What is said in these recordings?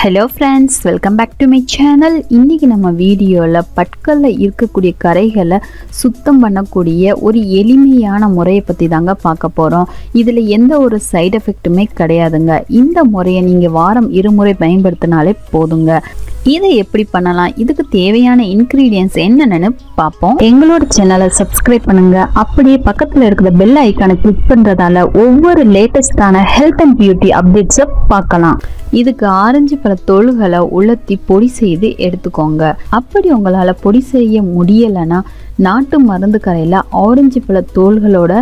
Hello friends welcome back to my channel இன்றைக்கி நம்ம வீடியோவில் பட்களில் இருக்கக்கூடிய கரைகளை சுத்தம் பண்ணக்கூடிய ஒரு எளிமையான முறையை பற்றி தாங்க பார்க்க போகிறோம் இதில் எந்த ஒரு சைடு எஃபெக்ட்டுமே கிடையாதுங்க. இந்த முறையை நீங்கள் வாரம் இருமுறை பயன்படுத்தினாலே போதுங்க. இதை எப்படி பண்ணலாம்? இதுக்கு தேவையான இன்க்ரீடியன்ஸ் என்னென்னு பார்ப்போம். எங்களோட சேனலை சப்ஸ்கிரைப் பண்ணுங்க. அப்படியே பக்கத்தில் இருக்கிற பெல் ஐக்கானை கிளிக் பண்ணுறதால ஒவ்வொரு லேட்டஸ்டான ஹெல்த் அண்ட் பியூட்டி அப்டேட்ஸை பார்க்கலாம். இதுக்கு ஆரஞ்சு பழ தோள்களை உலர்த்தி பொடி செய்து எடுத்துக்கோங்க. அப்படி உங்களால் பொடி செய்ய முடியலைன்னா நாட்டு மருந்து கடையில் ஆரஞ்சு பழ தோள்களோட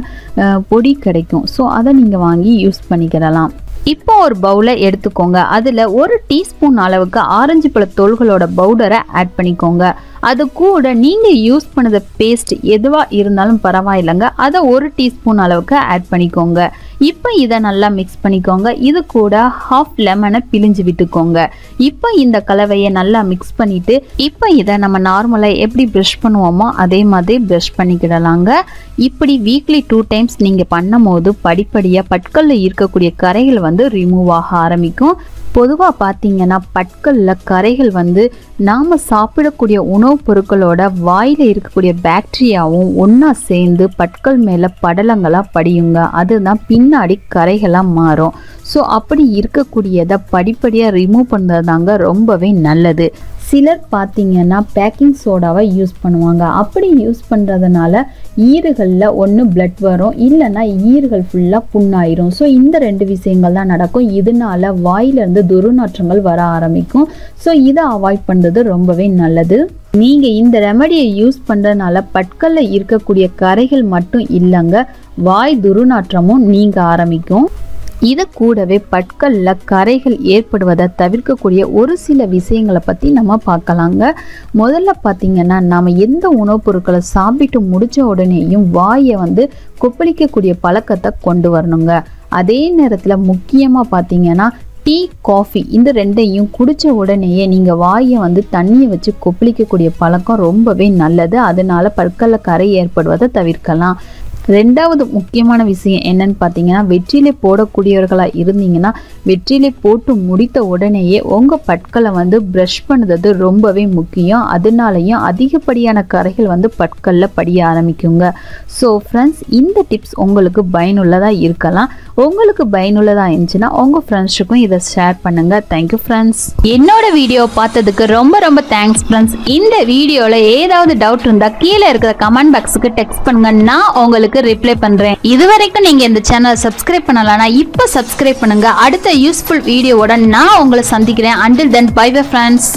பொடி கிடைக்கும். ஸோ அதை நீங்கள் வாங்கி யூஸ் பண்ணிக்கிடலாம். இப்போ ஒரு பவுலை எடுத்துக்கோங்க. அதில் ஒரு டீஸ்பூன் அளவுக்கு ஆரஞ்சு பழ தோள்களோட பவுடரை ஆட் பண்ணிக்கோங்க. அது கூட நீங்கள் யூஸ் பண்ணத பேஸ்ட் எதுவாக இருந்தாலும் பரவாயில்லைங்க. அதை ஒரு டீஸ்பூன் அளவுக்கு ஆட் பண்ணிக்கோங்க. இப்போ இதை நல்லா மிக்ஸ் பண்ணிக்கோங்க. இது கூட ஹாஃப் லெமனை பிழிஞ்சு விட்டுக்கோங்க. இப்போ இந்த கலவையை நல்லா மிக்ஸ் பண்ணிட்டு இப்போ இதை நம்ம நார்மலாக எப்படி ப்ரஷ் பண்ணுவோமோ அதே மாதிரி ப்ரஷ் பண்ணிக்கிடலாங்க. இப்படி வீக்லி டூ டைம்ஸ் நீங்கள் பண்ணும்போது படிப்படியாக பட்களில் இருக்கக்கூடிய கரைகள் வந்து ரிமூவ் ஆக ஆரம்பிக்கும். பொதுவாக பார்த்தீங்கன்னா பட்களில் கரைகள் வந்து நாம் சாப்பிடக்கூடிய உணவுப் பொருட்களோட வாயில் இருக்கக்கூடிய பாக்டீரியாவும் ஒன்றா சேர்ந்து பட்கள் மேலே படலங்களாக படியுங்க. அதுதான் பின்னாடி கரைகளாக மாறும். ஸோ அப்படி இருக்கக்கூடியதை படிப்படியாக ரிமூவ் பண்ணுறது தாங்க ரொம்பவே நல்லது. சிலர் பார்த்தீங்கன்னா பேக்கிங் சோடாவை யூஸ் பண்ணுவாங்க. அப்படி யூஸ் பண்ணுறதுனால ஈறுகளில் ஒன்று பிளட் வரும். இல்லைன்னா ஈறுகள் ஃபுல்லாக புண்ணாயிரும். ஸோ இந்த ரெண்டு விஷயங்கள் தான் நடக்கும். இதனால வாயிலிருந்து துர்நாற்றங்கள் வர ஆரம்பிக்கும். ஸோ இதை அவாய்ட் பண்ணுறது ரொம்பவே நல்லது. நீங்கள் இந்த ரெமடியை யூஸ் பண்ணுறதுனால பற்களில் இருக்கக்கூடிய கரைகள் மட்டும் இல்லைங்க. வாய் துர்நாற்றமும் நீங்க ஆரம்பிக்கும். இது கூடவே பற்களில் கரைகள் ஏற்படுவதை தவிர்க்கக்கூடிய ஒரு சில விஷயங்களை பற்றி நம்ம பார்க்கலாங்க. முதல்ல பார்த்தீங்கன்னா நாம் எந்த உணவுப் பொருட்களை சாப்பிட்டு முடித்த உடனேயும் வாயை வந்து கொப்பளிக்கக்கூடிய பழக்கத்தை கொண்டு வரணுங்க. அதே நேரத்தில் முக்கியமாக பார்த்தீங்கன்னா டீ காஃபி இந்த ரெண்டையும் குடித்த உடனேயே நீங்கள் வாயை வந்து தண்ணியை வச்சு கொப்பளிக்கக்கூடிய பழக்கம் ரொம்பவே நல்லது. அதனால பற்களில் கரை ஏற்படுவதை தவிர்க்கலாம். ரெண்டாவது முக்கியமான விஷயம் என்னன்னு பார்த்தீங்கன்னா வெற்றிலை போடக்கூடியவர்களாக இருந்தீங்கன்னா வெற்றிலை போட்டு முடித்த உடனேயே உங்கள் பற்களை வந்து ப்ரஷ் பண்ணுறது ரொம்பவே முக்கியம். அதனாலையும் அதிகப்படியான கரைகள் வந்து பற்களில் படிய ஆரம்பிக்குங்க. ஸோ ஃப்ரெண்ட்ஸ் இந்த டிப்ஸ் உங்களுக்கு பயனுள்ளதாக இருக்கலாம். உங்களுக்கு பயனுள்ளதாக இருந்துச்சுன்னா உங்கள் ஃப்ரெண்ட்ஸுக்கும் இதை ஷேர் பண்ணுங்கள் தேங்க்யூ ஃப்ரெண்ட்ஸ் என்னோட வீடியோ பார்த்ததுக்கு ரொம்ப ரொம்ப தேங்க்ஸ் ஃப்ரெண்ட்ஸ் இந்த வீடியோவில் ஏதாவது டவுட் இருந்தால் கீழே இருக்கிற கமெண்ட் பாக்ஸுக்கு டெக்ஸ்ட் பண்ணுங்க. நான் உங்களுக்கு ரிப்ளை பண்றேன். இது வரைக்கும் இந்த சேனலை சப்ஸ்கிரைப் பண்ணலனா இப்போ சப்ஸ்கிரைப் பண்ணுங்க. அடுத்த யூஸ்ஃபுல் வீடியோவோட நான் உங்களை சந்திக்கிறேன். Until then bye bye friends